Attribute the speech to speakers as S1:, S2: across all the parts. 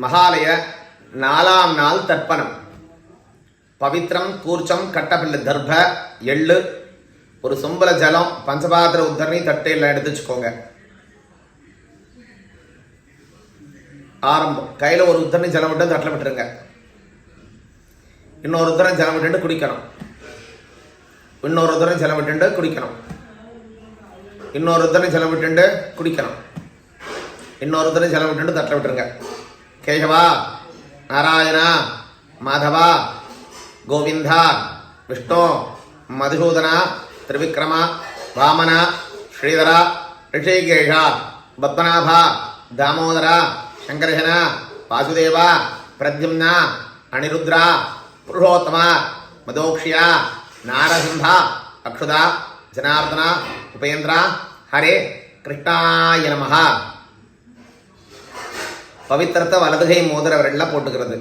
S1: மகாலய நாலாம் நாள் தர்ப்பணம். பவித்ரம் கூர்ச்சம் கட்டப்பில்லு தர்ப எள்ளு ஒரு சொம்பல ஜலம் பஞ்சபாத்திர உத்தரணி தட்டையில் எடுத்து வச்சுக்கோங்க. ஆரம்பம். கையில் ஒரு உத்தரணி ஜலம் விட்டு தட்டில் விட்டுருங்க. இன்னொரு உத்தரம் ஜலம் விட்டுட்டு குடிக்கணும். இன்னொரு உத்தரம் ஜலம் விட்டுட்டு குடிக்கணும். இன்னொரு உத்தரம் ஜலம் விட்டுட்டு குடிக்கணும். இன்னொரு உத்தரம் ஜலம் விட்டுட்டு தட்டில் விட்டுருங்க. కేశవ నారాయణ మాధవ గోవింద విష్ణు మధుసూదన త్రివిక్రమ వామన శ్రీధర ఋషికేష పద్మనాభ దామోదర శంకర్షణ వాసుదేవ ప్రద్యుమ్న అనిరుద్ర పురుషోత్తమ మదోక్ష్య నారసింహ అక్షుద జనార్దన ఉపేంద్ర హరే కృష్ణాయ నమ. பவித்திரத்தை வலதுகை மோதிர விரல்ல போட்டுக்கிறது.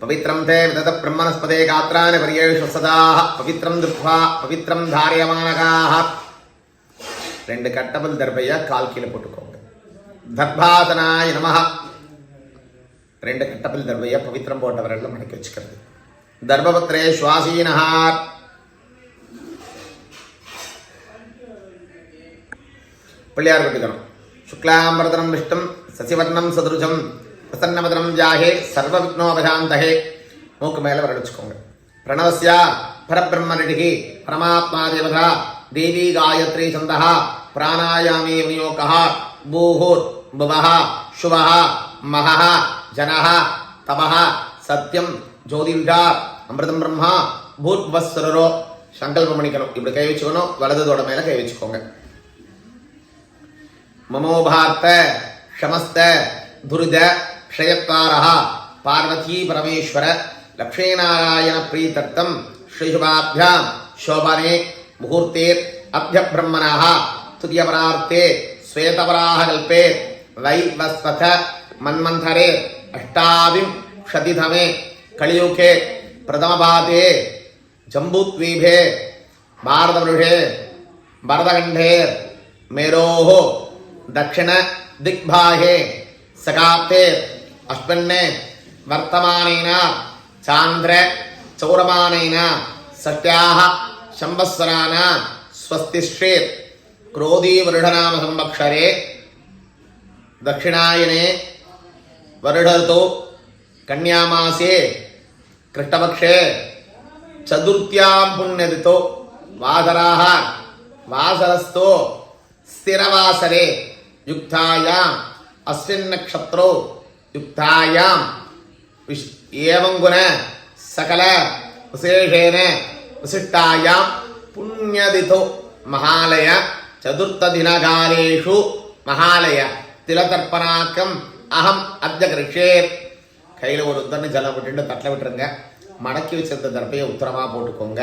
S1: பவித்ரம் தே விதத பிரம்மணஸ்பதே காத்ராணி பரியேஷு சதாக பவித்ரம் துர்வா பவித்ரம் தாரியமானகாக ரெண்டு கட்டபல் தர்பைய கால் கீழே போட்டுக்கோங்க. தர்பாதனாய நமஹ. ரெண்டு கட்டபல் தர்பைய பவித்ரம் போட்ட விரல்ல மடக்கி வச்சுக்கிறது. தர்பபத்ரே சுவாசீனஹார் பிள்ளையார் கட்டிக்கணும் சுக்லாம்பரதனம் விஷ்டம் சசிவர்ணம் சதுருஜம் பிரசன்னமதனம் ஜாகே சர்வ விக்னோபசாந்தகே மூக்கு மேல வரடிச்சுக்கோங்க பிரணவஸ்யா பரபிரம்மனிடிகி பரமாத்மா தேவதா தேவி காயத்ரி சந்தா பிராணாயாமி விநியோகா பூஹூர் புவஹ சுவஹ மகஹ ஜனஹ தபஹ சத்யம் ஜோதிர்ஜா அமிர்தம் பிரம்மா பூர்வஸ்வரரோ சங்கல்பம் பண்ணிக்கணும் இப்படி கை வச்சுக்கணும் வலதுதோட மேல கை வச்சுக்கோங்க மமோபார்த்த क्षमस्त दुरीद क्षयकार पार्वती परमेश्वर लक्ष्मीनारायण प्रीत श्रीशुभाभ्या शोभने मुहूर्ते अभ्यब्रह्मण तुतीयपरार्ते श्वेतपराह कल्पे वैवस्वथ मन्मंथरे अष्टाविंशतिधमे कलियुखे प्रथमपाते जम्बुद्वीपे भारतवृषे भरतकण्ठे मेरो दक्षिण దిగ్బాహే సకాప్తే అశ్వన్నే వర్తమానైన చాంద్ర చౌరమానైన సత్యా శంభస్వరాన స్వస్తిశ్రే క్రోధీ వరుడనామ సంవక్షరే దక్షిణాయనే వరుడతో కన్యామాసే కృష్ణపక్షే చతుర్థ్యాం పుణ్యదితో వాసరా వాసరస్తో స్థిరవాసరే யுக்தாயாம். அஸ்வின் நக்ஷத்ரோ யுக்தாயாம். விஷ் ஏவங்குண சகல விசேஷேன விசிஷ்டாயாம். புண்ணியதிதோ மகாலய சதுர்த்த தினகாலேஷு மகாலய திலதர்ப்பணாக்கம் அகம் அத்த கிருஷேர் கையில் ஒரு உத்தரன்னு ஜலம் விட்டுட்டு தட்டில் விட்டுருங்க. மடக்கி வச்சிருந்த தரப்பையை உத்தரமாக போட்டுக்கோங்க.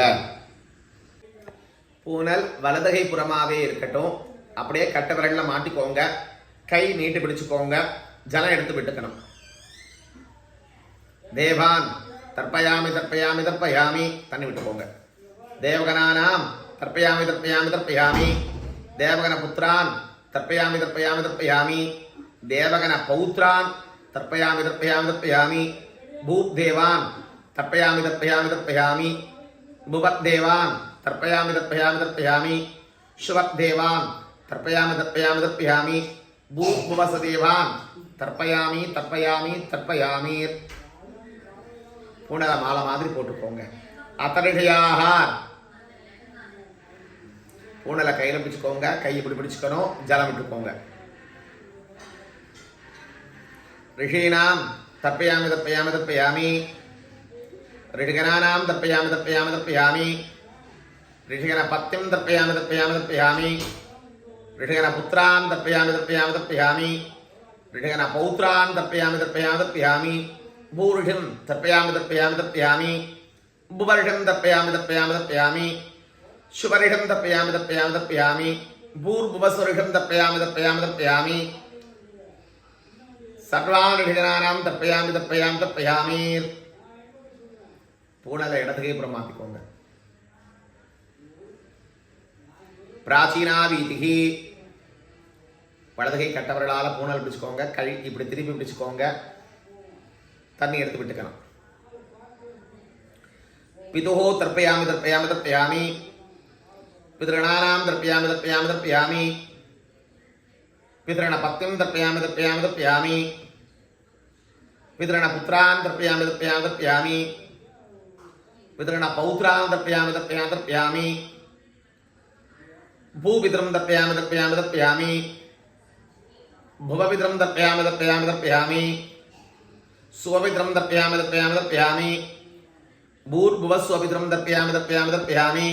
S1: பூனல் வலதகை புறமாகவே இருக்கட்டும். அப்படியே கட்ட விரலில் மாட்டிக்கோங்க. கை நீட்டு பிடிச்சுக்கோங்க. ஜலம் எடுத்து விட்டுக்கணும். தேவான் தற்பயாமி தற்பயாமி தற்பயாமி தண்ணி விட்டுக்கோங்க. தேவகனானாம் தற்பயாமி தற்பயாமி தற்பயாமி தேவகன புத்திரான் தற்பயாமி தற்பயாமி தற்பயாமி தேவகன பௌத்ரான் பூத் தேவான் தற்பயாமி தற்பயாமி தர்பயாமி தர்ப்பயாமி தேவான் தற்பயாமி தற்பயாமி தற்பயாமி தர்ப்பயாமி. சுவத்தேவான் தர்ப்பயாமி தர்ப்பயாமி தர்ப்பயாமி. பூபுவசதேவாம் தர்ப்பயாமி தர்ப்பயாமி தர்ப்பயாமி பூனை மாலை மாதிரி போட்டுக்கோங்க. அத்தரிகையாக பூனலை கையில் பிடிச்சிக்கோங்க. கை இப்படி பிடிச்சிக்கணும். ஜலம் விட்டுக்கோங்க. ரிஷீனாம் தப்பையாமி தப்பையாமி தப்பையாமி ரிஷிகனானாம் தப்பையாமி தப்பையாமி தப்பையாமி ரிஷிகன பத்தியம் தப்பையாமி தப்பையாமி தப்பையாமி ரிஷகன புத்திரான் தர்ப்பயாமி தர்ப்பயாமி தர்ப்பயாமி ரிஷகன பௌத்திரான் தர்ப்பயாமி தர்ப்பயாமி தர்ப்பயாமி பூருஷன் தர்ப்பயாமி தர்ப்பயாமி தர்ப்பயாமி புபருஷன் தர்ப்பயாமி தர்ப்பயாமி தர்ப்பயாமி சுபரிஷம் தப்பயாமி தப்பயாமி தப்பயாமி பூர்புபசுரிஷம் தப்பயாமி தப்பயாமி தப்பயாமி சர்வானுஷனானாம் தப்பயாமி தப்பயாமி தப்பயாமீர் பூனலை இடத்துக்கே அப்புறம் மாற்றிக்கோங்க பிராச்சீனா வீதிகி வலதுகை கட்டவர்களால் பூனல் பிடிச்சுக்கோங்க கழி இப்படி திருப்பி பிடிச்சுக்கோங்க. தண்ணி எடுத்து விட்டுக்கணும். பிதுஹோ தர்ப்பயாமி தர்ப்பயாமி தர்ப்பயாமி. பிதிருணானாம் தர்ப்பயாமி தர்ப்பயாமி தர்ப்பயாமி. பிதிருண பத்தியம் தர்ப்பயாமி தர்ப்பயாமி தர்ப்பயாமி. பிதிருண புத்திரான் தர்ப்பயாமி தர்ப்பயாமி தர்ப்பயாமி. பிதிருண பௌத்திரான் தர்ப்பயாமி தர்ப்பயாமி தர்ப்பயாமி. பூபிதிரம் தப்பயாமி தப்பயாமி தப்பயாமி புவபிதிரம் தப்பயாமி தப்பயாமி தப்பயாமி சுவபிதிரம் தப்பயாமி தப்பயாமி தப்பயாமி பூர்புவஸ்வபிதிரம் தப்பயாமி தப்பயாமி தப்பயாமி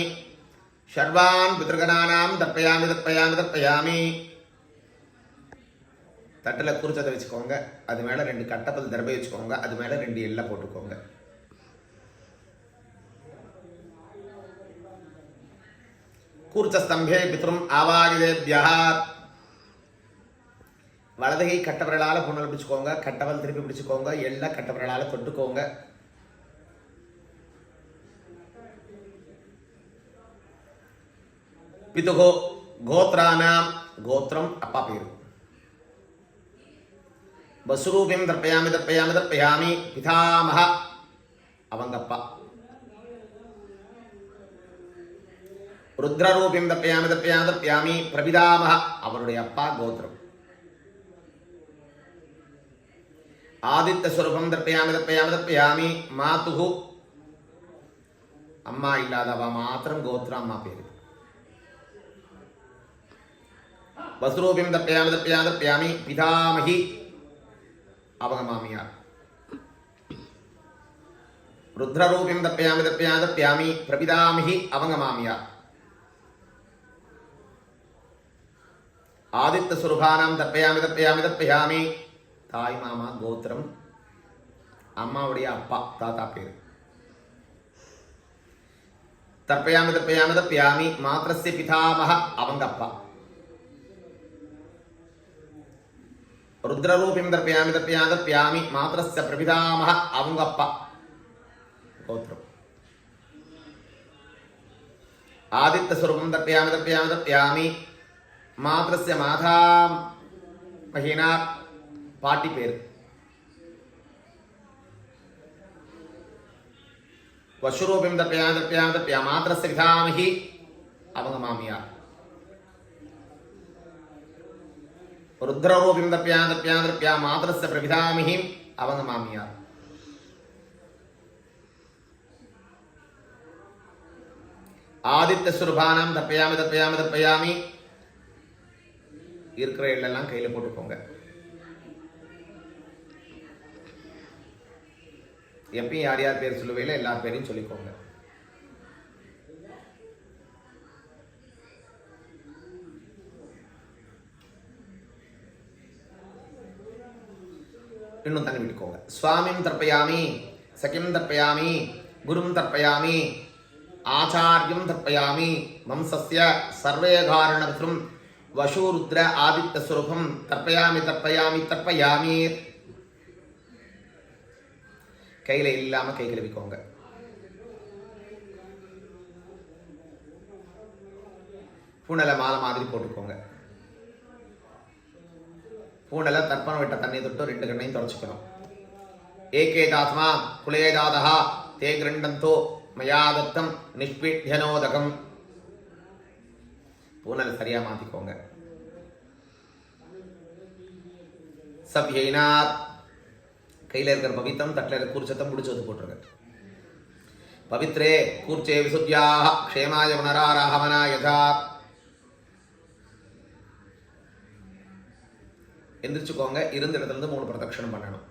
S1: ஷர்வான் பிதர்கணானாம் தப்பயாமி தப்பயாமி தப்பயாமி தட்டில் குறிச்சதை வச்சுக்கோங்க. அது மேலே ரெண்டு கட்டப்பது தடவை வச்சுக்கோங்க. அது மேலே ரெண்டு எல்லை போட்டுக்கோங்க. கூர்ச்சஸ்தம்பே பித்ரும் ஆவாகிதேபியா வலதுகை கட்டவர்களால் புண்ணல் பிடிச்சுக்கோங்க கட்டவல் திருப்பி பிடிச்சுக்கோங்க எல்லாம் கட்டவர்களால் தொட்டுக்கோங்க பிதுகோ கோத்ரானாம் கோத்திரம் அப்பா பேரு வசுரூபியம் தர்ப்பயாமி தர்ப்பயாமி தர்ப்பயாமி பிதாமக அவங்க ருத்ரரூபியம் தப்பயாமி தப்பயாமி தப்பயாமி பிரபிதாமக அவருடைய அப்பா கோத்திரம் ஆதித்த சுரூபம் தர்ப்பயாமி தப்பயாமி தப்பயாமி மாதுகு அம்மா இல்லாதவா மாத்திரம் கோத்திரம் அம்மா பேரு. வசுரூபியம் தப்பயாமி தப்பயாமி தப்பயாமி பிதாமகி அவங்க மாமியார். ருத்ரரூபியம் தப்பயாமி தப்பயாமி தப்பயாமி பிரபிதாமகி அவங்க மாமியார். ஆதித்த சுரூபானாம் தப்பயாமி தப்பயாமி தப்பயாமி தாய் மாமா கோத்திரம் அம்மாவுடைய அப்பா தாத்தா பேர் தப்பயாமி தப்பயாமி தப்பயாமி மாத்திரஸ்ய பிதாமக அவங்க அப்பா ருத்ரரூபியம் தர்ப்பயாமி தர்ப்பயாமி தர்ப்பயாமி மாத்திரஸ்ய பிரபிதாமக அவங்க அப்பா கோத்திரம் ஆதித்த ஸ்வரூபம் தர்ப்பயாமி தர்ப்பயாமி தர்ப்பயாமி மாத்திரஸ்ய மாதா மகினார் பாட்டி பேர் வசுரூபியம் தர்ப்பயாமி தர்ப்பயாமி தர்ப்பயா மாத்திரஸ்ய பிதாமகி அவங்க மாமியார் ருத்ரரூபியம் தர்ப்பயாமி தர்ப்பயாமி தர்ப்பயா மாத்திரஸ்ய பிரபிதாமிகி அவங்க மாமியார் ஆதித்த சுரபானம் தப்பயாமி தப்பயாமி தப்பயாமி இருக்கிற எல்லாம் கையில போட்டுக்கோங்க. எப்பயும் யார் யார் பேர் சொல்லுவையில எல்லார் பேரையும் சொல்லிக்கோங்க. இன்னும் தண்ணி விட்டுக்கோங்க. சுவாமியும் தர்ப்பயாமி சகிம் தர்ப்பயாமி குரும் தர்ப்பயாமி ஆச்சாரியம் தர்ப்பயாமி வம்சஸ்ய சர்வே வசூருத்ர ஆதித்த சுரூபம் தற்பயாமி தற்பயாமி தற்பயாமி கையில இல்லாம கை கழுவிக்கோங்க. பூனலை மாலை மாதிரி போட்டுக்கோங்க. பூனலை தர்ப்பணம் விட்ட தண்ணி தொட்டு ரெண்டு கண்ணையும் தொடச்சிக்கணும். ஏகேதாத்மா குலேதாதா தே கிரண்டந்தோ மயாதத்தம் நிஷ்பீட்யனோதகம். நிஷ்பித்யனோதகம் பூனலை சரியா மாத்திக்கோங்க. சப்யைனாத் கையில இருக்கிற பவித்தம் தட்டில் இருக்கிற கூர்ச்சத்தம் முடிச்சு வந்து போட்டுருங்க. பவித்ரே கூர்ச்சே விசுத்தியாக க்ஷேமாய புனராராகமனா யதா எந்திரிச்சுக்கோங்க இருந்த இடத்துல இருந்து மூணு பிரதட்சணம் பண்ணணும்.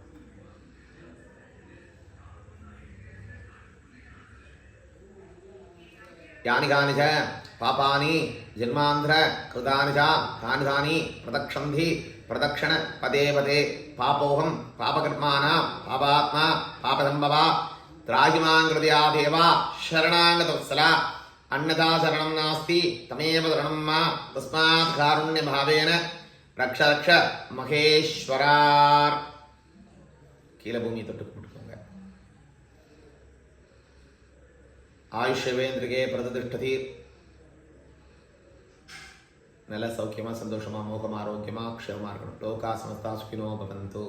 S1: யானி காணிச்ச ச பாபானி ஜென்மாந்திர கிருதானிஜா ச தானி தானி பிரதக்ஷந்தி பிரதக்ஷண பதே பதே பாபோகம் பாபகர்மானாம் பாபாத்மா பாபசம்பவா திராகிமாங்கிருதியா தேவா சரணாங்கதவத்சலா அன்னதா சரணம் நாஸ்தி தமேவ சரணம் மா தஸ்மாத் காருண்ய பாவேன ரக்ஷ ரக்ஷ மகேஸ்வரார் கீழே பூமி தொட்டு போட்டுக்கோங்க ஆயுஷவேந்திரிகே பிரதிஷ்டதி நல்ல சௌக்கியமாக சந்தோஷமாக மோகமாக ஆரோக்கியமாக க்ஷேமா இருக்கணும். லோகா சமஸ்தா சுகினோ பவந்தோ